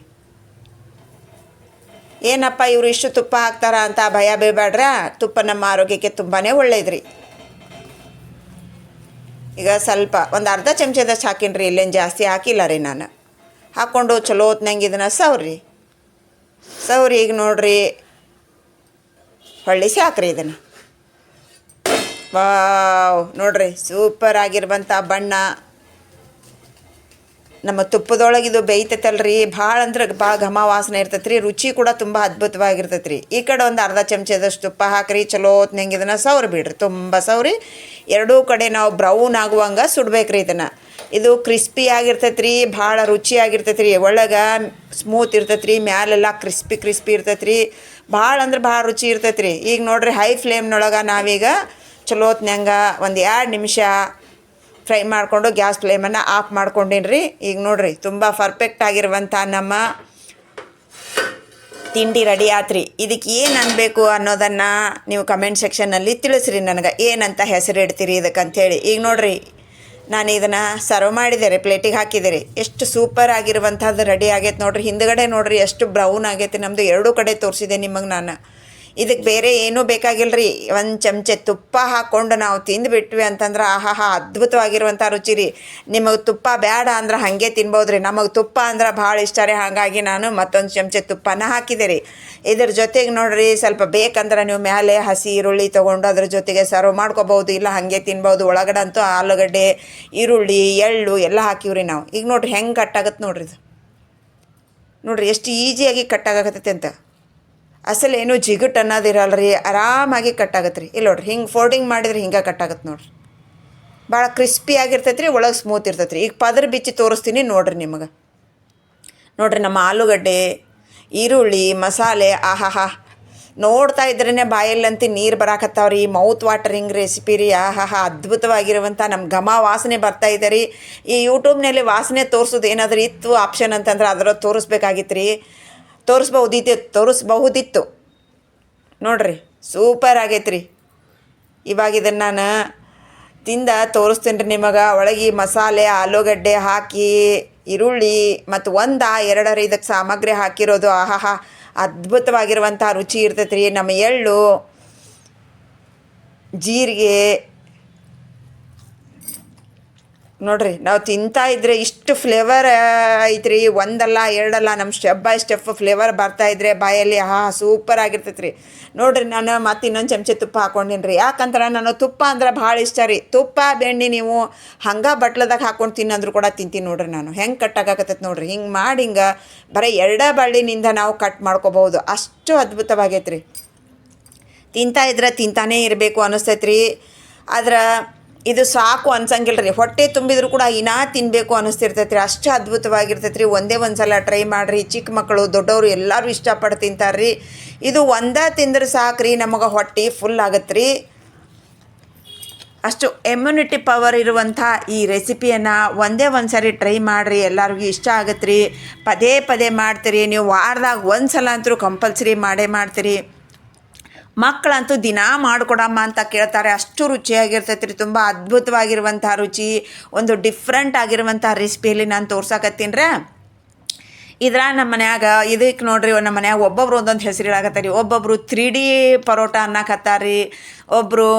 ಏನಪ್ಪ ಇವರು ಇಷ್ಟು ತುಪ್ಪ ಹಾಕ್ತಾರ ಅಂತ ಭಯ ಬೀಳ್ಬೇಡ್ರ ತುಪ್ಪ ನಮ್ಮ ಆರೋಗ್ಯಕ್ಕೆ ತುಂಬಾ ಒಳ್ಳೇದ್ರಿ. ಈಗ ಸ್ವಲ್ಪ ಒಂದು ಅರ್ಧ ಚಮಚದಷ್ಟು ಹಾಕಿನ್ರಿ, ಇಲ್ಲೇನು ಜಾಸ್ತಿ ಹಾಕಿಲ್ಲ ರೀ ನಾನು. ಹಾಕ್ಕೊಂಡು ಚಲೋ ಹೊತ್ನಂಗೆ ಇದನ್ನು ಸವ್ರಿ. ಸವ್ರಿ ಈಗ ನೋಡ್ರಿ ಹೊಳ್ಳಿಸಿ ಹಾಕ್ರಿ ಇದನ್ನು. ವಾವ್, ನೋಡ್ರಿ ಸೂಪರ್ ಆಗಿರುವಂಥ ಬಣ್ಣ. ನಮ್ಮ ತುಪ್ಪದೊಳಗೆ ಇದು ಬೇಯ್ತೈತಲ್ರಿ. ಭಾಳ ಅಂದ್ರೆ ಭಾಳ ಘಮ ವಾಸನೆ ಇರ್ತೈತೆ ರೀ ರುಚಿ ಕೂಡ ತುಂಬ ಅದ್ಭುತವಾಗಿರ್ತೈತೆ ರೀ ಈ ಕಡೆ ಒಂದು ಅರ್ಧ ಚಮಚದಷ್ಟು ತುಪ್ಪ ಹಾಕ್ರಿ. ಚಲೋ ಹೊತ್ನಂಗೆ ಇದನ್ನು ಸವ್ರಿ ಬಿಡ್ರಿ. ತುಂಬ ಸವ್ರಿ. ಎರಡೂ ಕಡೆ ನಾವು ಬ್ರೌನ್ ಆಗುವಂಗೆ ಸುಡ್ಬೇಕ್ರಿ ಇದನ್ನು. ಇದು ಕ್ರಿಸ್ಪಿ ಆಗಿರ್ತೈತೆ ರೀ ಭಾಳ ರುಚಿಯಾಗಿರ್ತೈತೆ ರೀ ಒಳಗೆ ಸ್ಮೂತ್ ಇರ್ತೈತೆ ರೀ ಮ್ಯಾಲೆಲ್ಲ ಕ್ರಿಸ್ಪಿ ಕ್ರಿಸ್ಪಿ ಇರ್ತೈತೆ ರೀ ಭಾಳ ಅಂದ್ರೆ ಭಾಳ ರುಚಿ ಇರ್ತೈತೆ ರೀ ಈಗ ನೋಡ್ರಿ ಹೈ ಫ್ಲೇಮ್ನೊಳಗೆ ನಾವೀಗ ಚಲೋ ಹೊತ್ನ್ಯಾಂಗ ಒಂದು ಎರಡು ನಿಮಿಷ ಫ್ರೈ ಮಾಡಿಕೊಂಡು ಗ್ಯಾಸ್ ಫ್ಲೇಮನ್ನು ಆಫ್ ಮಾಡ್ಕೊಂಡಿನ್ರಿ. ಈಗ ನೋಡಿರಿ, ತುಂಬ ಪರ್ಫೆಕ್ಟ್ ಆಗಿರುವಂಥ ನಮ್ಮ ತಿಂಡಿ ರೆಡಿ ಆತ್ರಿ. ಇದಕ್ಕೆ ಏನು ಅನ್ನಬೇಕು ಅನ್ನೋದನ್ನು ನೀವು ಕಮೆಂಟ್ ಸೆಕ್ಷನ್ನಲ್ಲಿ ತಿಳಿಸ್ರಿ ನನಗೆ. ಏನಂತ ಹೆಸರು ಇಡ್ತೀರಿ ಇದಕ್ಕೆ ಅಂಥೇಳಿ ಈಗ ನೋಡಿರಿ, ನಾನು ಇದನ್ನು ಸರ್ವ್ ಮಾಡಿದೆ ರೀ ಪ್ಲೇಟಿಗೆ ಹಾಕಿದೆ ರೀ. ಎಷ್ಟು ಸೂಪರ್ ಆಗಿರುವಂಥದ್ದು ರೆಡಿ ಆಗೈತೆ ನೋಡಿರಿ. ಹಿಂದ್ಗಡೆ ನೋಡಿರಿ, ಎಷ್ಟು ಬ್ರೌನ್ ಆಗೈತೆ. ನಮ್ಮದು ಎರಡೂ ಕಡೆ ತೋರಿಸಿದೆ ನಿಮಗೆ ನಾನು. ಇದಕ್ಕೆ ಬೇರೆ ಏನೂ ಬೇಕಾಗಿಲ್ಲ ರೀ ಒಂದು ಚಮಚೆ ತುಪ್ಪ ಹಾಕ್ಕೊಂಡು ನಾವು ತಿಂದುಬಿಟ್ವಿ ಅಂತಂದ್ರೆ ಆಹಾಹಾ ಅದ್ಭುತವಾಗಿರುವಂಥ ರುಚಿ ರೀ ನಿಮಗೆ ತುಪ್ಪ ಬೇಡ ಅಂದ್ರೆ ಹಾಗೆ ತಿನ್ಬೋದು ರೀ ನಮಗೆ ತುಪ್ಪ ಅಂದ್ರೆ ಭಾಳ ಇಷ್ಟ ರೀ ಹಾಗಾಗಿ ನಾನು ಮತ್ತೊಂದು ಚಮಚೆ ತುಪ್ಪನ ಹಾಕಿದೆ ರೀ ಇದ್ರ ಜೊತೆಗೆ ನೋಡ್ರಿ ಸ್ವಲ್ಪ ಬೇಕಂದ್ರೆ ನೀವು ಮೇಲೆ ಹಸಿ ಈರುಳ್ಳಿ ತೊಗೊಂಡು ಅದ್ರ ಜೊತೆಗೆ ಸರ್ವ್ ಮಾಡ್ಕೋಬೋದು ಇಲ್ಲ ಹಾಗೆ ತಿನ್ಬೋದು. ಒಳಗಡೆ ಅಂತೂ ಆಲೂಗಡ್ಡೆ, ಈರುಳ್ಳಿ, ಎಳ್ಳು ಎಲ್ಲ ಹಾಕಿವ್ರಿ ನಾವು. ಈಗ ನೋಡ್ರಿ ಹೆಂಗೆ ಕಟ್ಟಾಗತ್ತೆ ನೋಡ್ರಿ ಇದು. ನೋಡ್ರಿ ಎಷ್ಟು ಈಸಿಯಾಗಿ ಕಟ್ಟಾಗತ್ತೈತೆ ಅಂತ. ಅಸಲು ಏನೂ ಜಿಗುಟ್ ಅನ್ನೋದಿರಲ್ಲ ರೀ, ಆರಾಮಾಗಿ ಕಟ್ಟಾಗತ್ತೆ ರೀ. ಇಲ್ಲ ನೋಡ್ರಿ, ಹಿಂಗೆ ಫೋಲ್ಡಿಂಗ್ ಮಾಡಿದ್ರೆ ಹಿಂಗೆ ಕಟ್ಟಾಗತ್ತೆ ನೋಡ್ರಿ. ಭಾಳ ಕ್ರಿಸ್ಪಿ ಆಗಿರ್ತೈತೆ ರೀ, ಒಳಗೆ ಸ್ಮೂತ್ ಇರ್ತೈತೆ ರೀ. ಈಗ ಪದ್ರ ಬಿಚ್ಚಿ ತೋರಿಸ್ತೀನಿ ನೋಡ್ರಿ ನಿಮಗೆ. ನೋಡ್ರಿ ನಮ್ಮ ಆಲೂಗಡ್ಡೆ, ಈರುಳ್ಳಿ, ಮಸಾಲೆ, ಆಹಾಹಾ. ನೋಡ್ತಾ ಇದ್ರೇ ಬಾಯಲ್ಲಂತಿ ನೀರು ಬರಾಕತ್ತಾವ್ರಿ ಮೌತ್ ವಾಟರಿಂಗ್ ರೆಸಿಪಿ ರೀ, ಆಹಾಹಾ. ಅದ್ಭುತವಾಗಿರುವಂಥ ನಮ್ಮ ಘಮ ವಾಸನೆ ಬರ್ತಾ ಇದೆ ರೀ. ಈ ಯೂಟ್ಯೂಬ್ನಲ್ಲಿ ವಾಸನೆ ತೋರಿಸೋದು ಏನಾದರೂ ಇತ್ತು ಆಪ್ಷನ್ ಅಂತಂದ್ರೆ ಅದರ ತೋರಿಸ್ಬೇಕಾಗಿತ್ತು ರೀ. ತೋರಿಸ್ಬಹುದಿತ್ತು ತೋರಿಸ್ಬಹುದಿತ್ತು. ನೋಡ್ರಿ ಸೂಪರ್ ಆಗೈತೆ ರೀ ಇವಾಗ ಇದನ್ನು ನಾನು ತಿಂದ ತೋರಿಸ್ತೀನಿ ರೀ ನಿಮಗೆ. ಒಳಗೆ ಮಸಾಲೆ, ಆಲೂಗಡ್ಡೆ ಹಾಕಿ, ಈರುಳ್ಳಿ ಮತ್ತು ಒಂದು, ಎರಡರ ಇದಕ್ಕೆ ಸಾಮಗ್ರಿ ಹಾಕಿರೋದು, ಆಹಾಹಾ ಅದ್ಭುತವಾಗಿರುವಂಥ ರುಚಿ ಇರ್ತೈತೆ ರೀ ನಮ್ಮ ಎಳ್ಳು, ಜೀರಿಗೆ ನೋಡ್ರಿ, ನಾವು ತಿಂತಾ ಇದ್ರೆ ಇಷ್ಟು ಫ್ಲೇವರ್ ಐತ್ರಿ. ಒಂದಲ್ಲ, ಎರಡಲ್ಲ ನಮ್ಮ ಸ್ಟೆಪ್ ಬೈ ಸ್ಟೆಪ್ ಫ್ಲೇವರ್ ಬರ್ತಾ ಇದ್ರೆ ಬಾಯಲ್ಲಿ ಹಾ ಸೂಪರ್ ಆಗಿರ್ತೈತೆ ರೀ ನೋಡ್ರಿ, ನಾನು ಮತ್ತೆ ಇನ್ನೊಂದು ಚಮಚೆ ತುಪ್ಪ ಹಾಕೊಂಡಿನಿ ರೀ ಯಾಕಂದ್ರೆ ನಾನು ತುಪ್ಪ ಅಂದ್ರೆ ಭಾಳ ಇಷ್ಟ ರೀ. ತುಪ್ಪ, ಬೆಣ್ಣೆ ನೀವು ಹಂಗೆ ಬಟ್ಲದಾಗ ಹಾಕೊಂಡು ತಿನ್ನಂದ್ರು ಕೂಡ ತಿಂತೀನಿ ನೋಡ್ರಿ ನಾನು. ಹೆಂಗೆ ಕಟ್ಟಾಗತ್ತೈತೆ ನೋಡ್ರಿ. ಹಿಂಗೆ ಮಾಡಿ ಹಿಂಗೆ ಬರೀ ಎರಡ ಬಳ್ಳಿನಿಂದ ನಾವು ಕಟ್ ಮಾಡ್ಕೋಬಹುದು. ಅಷ್ಟು ಅದ್ಭುತವಾಗೈತೆ ರೀ ತಿಂತಾ ಇದ್ರೆ ತಿಂತಾನೇ ಇರಬೇಕು ಅನ್ನಿಸ್ತೈತೆ ರೀ ಆದ್ರೆ ಇದು ಸಾಕು ಅನ್ಸಂಗಿಲ್ಲ ರೀ ಹೊಟ್ಟೆ ತುಂಬಿದ್ರು ಕೂಡ ಇನ್ನೂ ತಿನ್ನಬೇಕು ಅನ್ನಿಸ್ತಿರ್ತೈತೆ ರೀ ಅಷ್ಟು ಅದ್ಭುತವಾಗಿರ್ತೈತೆ ರೀ ಒಂದೇ ಒಂದು ಸಲ ಟ್ರೈ ಮಾಡಿರಿ. ಚಿಕ್ಕ ಮಕ್ಕಳು ದೊಡ್ಡವರು ಎಲ್ಲರೂ ಇಷ್ಟಪಟ್ಟು ತಿಂತಾರೆ ರೀ ಇದು ಒಂದೇ ತಿಂದ್ರೆ ಸಾಕು ರೀ ನಮಗೆ ಹೊಟ್ಟೆ ಫುಲ್ ಆಗತ್ತೆ ರೀ ಅಷ್ಟು ಇಮ್ಯುನಿಟಿ ಪವರ್ ಇರುವಂಥ ಈ ರೆಸಿಪಿಯನ್ನು ಒಂದೇ ಒಂದು ಸಾರಿ ಟ್ರೈ ಮಾಡಿರಿ. ಎಲ್ಲರಿಗೂ ಇಷ್ಟ ಆಗತ್ತೆ ರೀ ಪದೇ ಪದೇ ಮಾಡ್ತೀರಿ. ನೀವು ವಾರದಾಗ ಒಂದು ಸಲ ಅಂತೂ ಕಂಪಲ್ಸರಿ ಮಾಡೇ ಮಾಡ್ತೀರಿ. ಮಕ್ಕಳಂತೂ ದಿನ ಮಾಡಿಕೊಡಮ್ಮ ಅಂತ ಕೇಳ್ತಾರೆ. ಅಷ್ಟು ರುಚಿಯಾಗಿರ್ತೈತೆ ರೀ. ತುಂಬ ಅದ್ಭುತವಾಗಿರುವಂಥ ರುಚಿ, ಒಂದು ಡಿಫ್ರೆಂಟ್ ಆಗಿರುವಂಥ ರೆಸಿಪಿಯಲ್ಲಿ ನಾನು ತೋರ್ಸಾಕತ್ತೀನಿ ರೀ. ಇದ್ರ ನಮ್ಮ ಮನ್ಯಾಗ ಇದಕ್ಕೆ ನೋಡ್ರಿ ನಮ್ಮ ಮನ್ಯಾಗ ಒಬ್ಬೊಬ್ರು ಒಂದೊಂದು ಹೆಸರು ರೀ. ಒಬ್ಬೊಬ್ರು ತ್ರೀ ಡಿ ಪರೋಟ ಅನ್ನಕತ್ತಾರ ರೀ. ಒಬ್ಬರು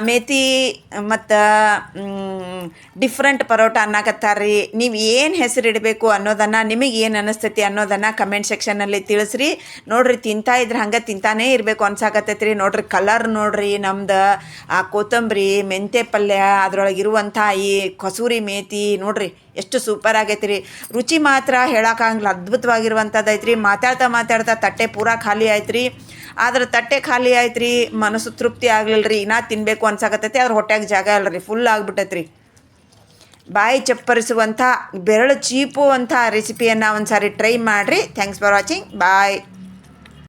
ಮೇಥಿ ಮತ್ತು ಡಿಫ್ರೆಂಟ್ ಪರೋಟ ಅನ್ನಕತ್ತಾರ್ರಿ. ನೀವು ಏನು ಹೆಸರು ಇಡಬೇಕು ಅನ್ನೋದನ್ನು ನಿಮಗೆ ಏನು ಅನ್ನಿಸ್ತೈತಿ ಅನ್ನೋದನ್ನು ಕಮೆಂಟ್ ಸೆಕ್ಷನಲ್ಲಿ ತಿಳಿಸ್ರಿ. ನೋಡ್ರಿ, ತಿಂತಾ ಇದ್ರೆ ಹಂಗೆ ತಿಂತಾನೇ ಇರಬೇಕು ಅನ್ಸಾಕತ್ತೈತಿ ರೀ ನೋಡ್ರಿ ಕಲರ್ ನೋಡ್ರಿ, ನಮ್ದು, ಆ, ಕೊತ್ತಂಬರಿ ಮೆಂತೆ ಪಲ್ಯ ಅದ್ರೊಳಗಿರುವಂಥ ಈ ಕಸೂರಿ ಮೇತಿ, ನೋಡ್ರಿ, ಎಷ್ಟು ಸೂಪರ್ ಆಗೈತಿ ರೀ ರುಚಿ ಮಾತ್ರ ಹೇಳೋಕ್ಕಾಗಲ್ಲ ಅದ್ಭುತವಾಗಿರುವಂಥದ್ದು ಐತ್ರಿ. ಮಾತಾಡ್ತಾ ಮಾತಾಡ್ತಾ ತಟ್ಟೆ ಪೂರಾ ಖಾಲಿ ಆಯ್ತು ರೀ ಆದ್ರೆ ತಟ್ಟೆ ಖಾಲಿ ಆಯ್ತು ರೀ ಮನಸ್ಸು ತೃಪ್ತಿ ಆಗಲಿಲ್ಲ ರೀ ಇನ್ನೂ ತಿನ್ನಬೇಕು ಅನ್ಸಾಕತ್ತೈತಿ ಅದ್ರ ಹೊಟ್ಟೆಗೆ ಜಾಗ ಅಲ್ರಿ ರೀ ಫುಲ್ ಆಗ್ಬಿಟ್ಟೈತ್ರಿ. ಬಾಯಿ ಚಪ್ಪರಿಸುವಂಥ ಬೆರಳು ಚೀಪುವಂಥ ರೆಸಿಪಿಯನ್ನು ಒಂದು ಸಾರಿ ಟ್ರೈ ಮಾಡಿರಿ. Thanks for watching bye